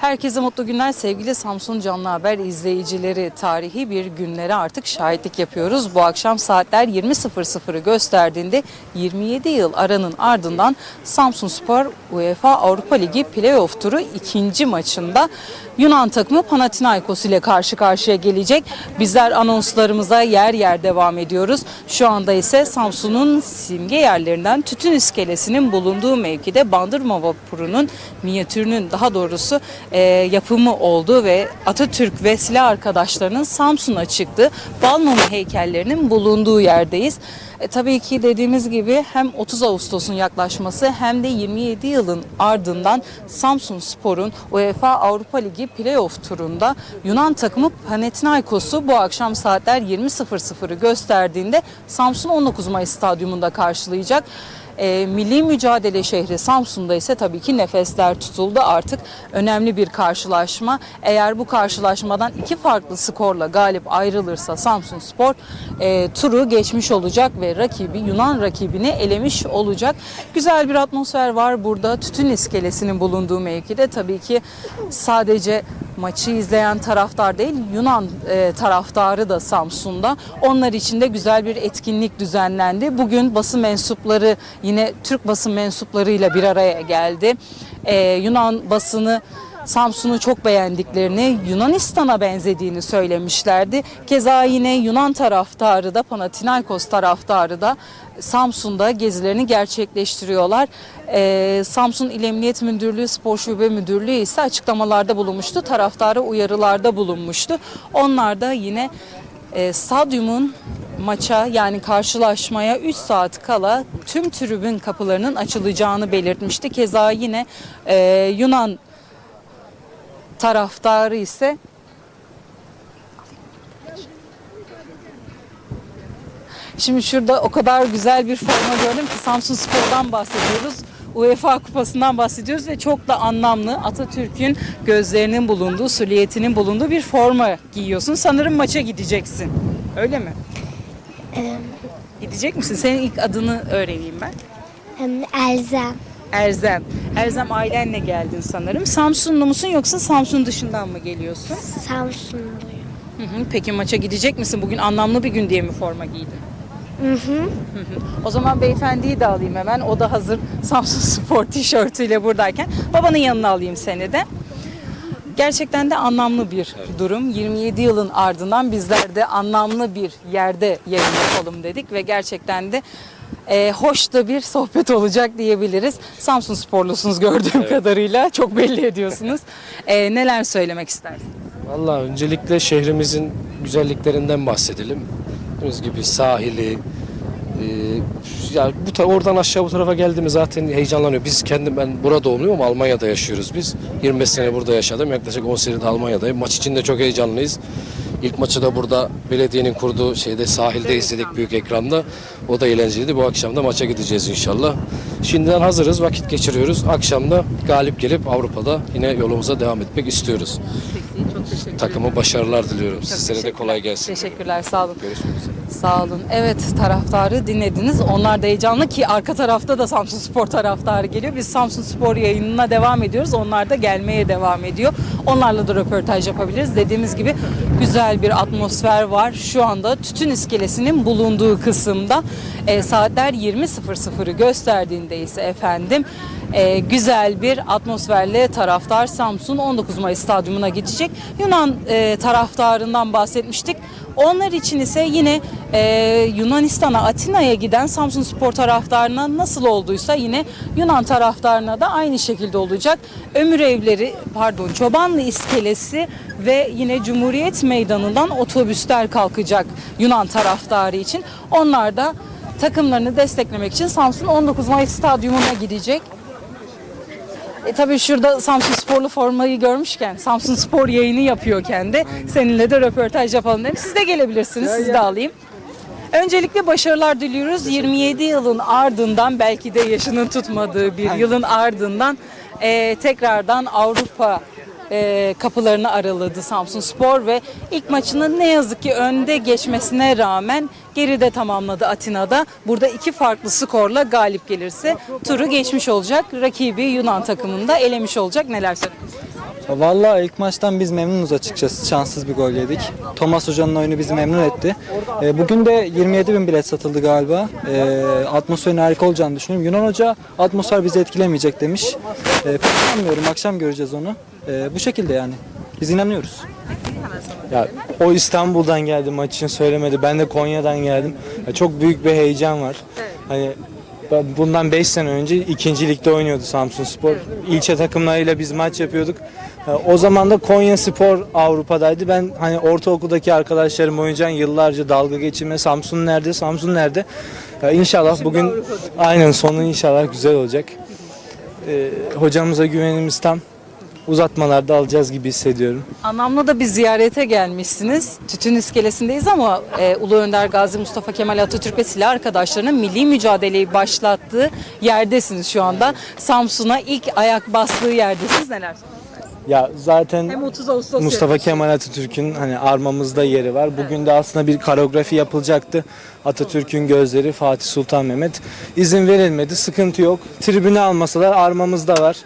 Herkese mutlu günler sevgili Samsun Canlı Haber izleyicileri. Tarihi bir günlere artık şahitlik yapıyoruz. Bu akşam saatler 20.00'ı gösterdiğinde 27 yıl aranın ardından Samsun Spor UEFA Avrupa Ligi playoff turu ikinci maçında Yunan takımı Panathinaikos ile karşı karşıya gelecek. Bizler anonslarımıza yer yer devam ediyoruz. Şu anda ise Samsun'un simge yerlerinden Tütün İskelesi'nin bulunduğu mevkide Bandırma Vapuru'nun minyatürünün daha doğrusu e, yapımı oldu ve Atatürk ve silah arkadaşlarının Samsun'a çıktığı Balmumu heykellerinin bulunduğu yerdeyiz. E, tabii ki dediğimiz gibi hem 30 Ağustos'un yaklaşması hem de 27 yılın ardından Samsun Spor'un UEFA Avrupa Ligi playoff turunda Yunan takımı Panathinaikos'u bu akşam saatler 20.00'ı gösterdiğinde Samsun 19 Mayıs stadyumunda karşılayacak. E, milli mücadele şehri Samsun'da ise tabii ki nefesler tutuldu. Artık önemli bir karşılaşma. Eğer bu karşılaşmadan iki farklı skorla galip ayrılırsa Samsun Spor e, turu geçmiş olacak ve rakibi Yunan rakibini elemiş olacak. Güzel bir atmosfer var burada. Tütün iskelesinin bulunduğu mevkide tabii ki sadece maçı izleyen taraftar değil Yunan e, taraftarı da Samsun'da. Onlar için de güzel bir etkinlik düzenlendi. Bugün basın mensupları Türk basın mensuplarıyla bir araya geldi. E, Yunan basını Samsun'u çok beğendiklerini, Yunanistan'a benzediğini söylemişlerdi. Keza yine Yunan taraftarı da Panathinaikos taraftarı da Samsun'da gezilerini gerçekleştiriyorlar. Ee, Samsun İl Emniyet Müdürlüğü Spor Şube Müdürlüğü ise açıklamalarda bulunmuştu. Taraftara uyarılarda bulunmuştu. Onlar da yine e, stadyumun maça yani karşılaşmaya 3 saat kala tüm tribün kapılarının açılacağını belirtmişti. Keza yine e, Yunan taraftarı ise Şimdi şurada o kadar güzel bir forma gördüm ki Samsun Spor'dan bahsediyoruz. UEFA Kupası'ndan bahsediyoruz ve çok da anlamlı Atatürk'ün gözlerinin bulunduğu, süliyetinin bulunduğu bir forma giyiyorsun. Sanırım maça gideceksin. Öyle mi? Gidecek misin? Senin ilk adını öğreneyim ben. Em, Elzem. Erzem. Erzem ailenle geldin sanırım. Samsunlu musun yoksa Samsun dışından mı geliyorsun? Samsunluyum. Hı hı. Peki maça gidecek misin? Bugün anlamlı bir gün diye mi forma giydin? Hı hı. Hı hı. O zaman beyefendiyi de alayım hemen. O da hazır Samsun Spor tişörtüyle buradayken. Babanın yanına alayım seni de. Gerçekten de anlamlı bir durum. 27 yılın ardından bizler de anlamlı bir yerde yayın yapalım dedik ve gerçekten de e, hoş da bir sohbet olacak diyebiliriz. Samsun sporlusunuz gördüğüm kadarıyla. Çok belli ediyorsunuz. E, neler söylemek istersiniz? Valla öncelikle şehrimizin güzelliklerinden bahsedelim. Gördüğünüz gibi sahili, e, ya bu oradan aşağı bu tarafa geldiğimiz zaten heyecanlanıyor. Biz kendim ben burada doğumluyum ama Almanya'da yaşıyoruz biz. 25 sene burada yaşadım. Yaklaşık 10 senedir Almanya'dayım. Maç için de çok heyecanlıyız. İlk maçı da burada belediyenin kurduğu şeyde sahilde izledik büyük ekranda. O da eğlenceliydi. Bu akşam da maça gideceğiz inşallah. Şimdiden hazırız, vakit geçiriyoruz. Akşam da galip gelip Avrupa'da yine yolumuza devam etmek istiyoruz. Peki, çok teşekkür Takıma başarılar diliyorum. Çok Sizlere de kolay gelsin. Teşekkürler, sağ olun. Görüşmek üzere. Sağ olun. Evet taraftarı dinlediniz. Onlar da heyecanlı ki arka tarafta da Samsun Spor taraftarı geliyor. Biz Samsun Spor yayınına devam ediyoruz. Onlar da gelmeye devam ediyor. Onlarla da röportaj yapabiliriz. Dediğimiz gibi güzel bir atmosfer var. Şu anda Tütün İskelesi'nin bulunduğu kısımda e, saatler 20.00'ı gösterdiğinde ise efendim e, güzel bir atmosferle taraftar Samsun 19 Mayıs stadyumuna gidecek. Yunan e, taraftarından bahsetmiştik. Onlar için ise yine e, Yunanistan'a, Atina'ya giden Samsun Spor taraftarına nasıl olduysa yine Yunan taraftarına da aynı şekilde olacak. Ömür evleri, pardon Çobanlı iskelesi ve yine Cumhuriyet Meydanı'ndan otobüsler kalkacak Yunan taraftarı için. Onlar da takımlarını desteklemek için Samsun 19 Mayıs stadyumuna gidecek. E tabii şurada Samsun Sporlu formayı görmüşken, Samsun Spor yayını yapıyorken de seninle de röportaj yapalım dedim. Siz de gelebilirsiniz, siz de alayım. Öncelikle başarılar diliyoruz. 27 yılın ardından belki de yaşının tutmadığı bir yılın ardından e, tekrardan Avrupa e, kapılarını araladı Samsun Spor ve ilk maçını ne yazık ki önde geçmesine rağmen geride tamamladı Atina'da. Burada iki farklı skorla galip gelirse turu geçmiş olacak. Rakibi Yunan takımında elemiş olacak. Neler söylemek Vallahi ilk maçtan biz memnunuz açıkçası. Şanssız bir gol yedik. Thomas Hoca'nın oyunu bizi memnun etti. Ee, bugün de 27 bin bilet satıldı galiba. Ee, atmosferin harika olacağını düşünüyorum. Yunan Hoca atmosfer bizi etkilemeyecek demiş. Ee, pek sanmıyorum. Akşam göreceğiz onu. Ee, bu şekilde yani. Biz inanıyoruz. Ya o İstanbul'dan geldi maç için söylemedi. Ben de Konya'dan geldim. Ya çok büyük bir heyecan var. Hani bundan 5 sene önce ikinci ligde oynuyordu Samsun Spor. İlçe takımlarıyla biz maç yapıyorduk. Ya O zaman da Konya Spor Avrupa'daydı. Ben hani ortaokuldaki arkadaşlarım oynayan yıllarca dalga geçirme Samsun nerede, Samsun nerede? İnşallah bugün aynen sonu inşallah güzel olacak. Ee, hocamıza güvenimiz tam. Uzatmalarda alacağız gibi hissediyorum. Anlamlı da bir ziyarete gelmişsiniz. Tütün iskelesindeyiz ama e, Ulu Önder Gazi Mustafa Kemal Atatürk ve silah arkadaşlarının milli mücadeleyi başlattığı yerdesiniz şu anda. Samsun'a ilk ayak bastığı yerdesiniz. Neler Ya zaten Hem 30 Ağustos Mustafa Kemal Atatürk'ün hani armamızda yeri var. Bugün de aslında bir koreografi yapılacaktı. Atatürk'ün gözleri Fatih Sultan Mehmet. İzin verilmedi. Sıkıntı yok. Tribüne almasalar armamızda var.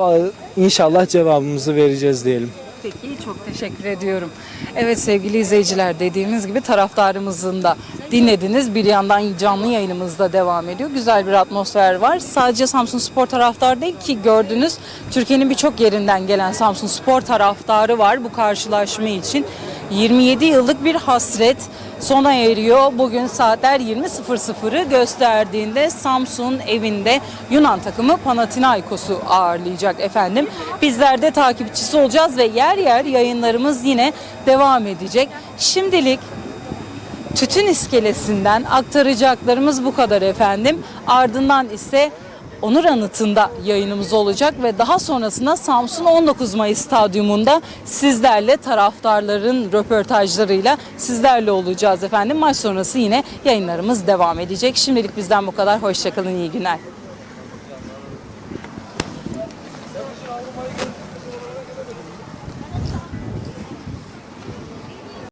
Vallahi İnşallah cevabımızı vereceğiz diyelim. Peki çok teşekkür ediyorum. Evet sevgili izleyiciler dediğimiz gibi taraftarımızın da dinlediniz. Bir yandan canlı yayınımız da devam ediyor. Güzel bir atmosfer var. Sadece Samsun Spor taraftarı değil ki gördünüz Türkiye'nin birçok yerinden gelen Samsun Spor taraftarı var bu karşılaşma için. 27 yıllık bir hasret sona eriyor. Bugün saatler 20.00'ı gösterdiğinde Samsun evinde Yunan takımı Panathinaikos'u ağırlayacak efendim. Bizler de takipçisi olacağız ve yer yer yayınlarımız yine devam edecek. Şimdilik Tütün iskelesinden aktaracaklarımız bu kadar efendim. Ardından ise Onur Anıtı'nda yayınımız olacak ve daha sonrasında Samsun 19 Mayıs Stadyumunda sizlerle taraftarların röportajlarıyla sizlerle olacağız efendim. Maç sonrası yine yayınlarımız devam edecek. Şimdilik bizden bu kadar. Hoşçakalın, iyi günler.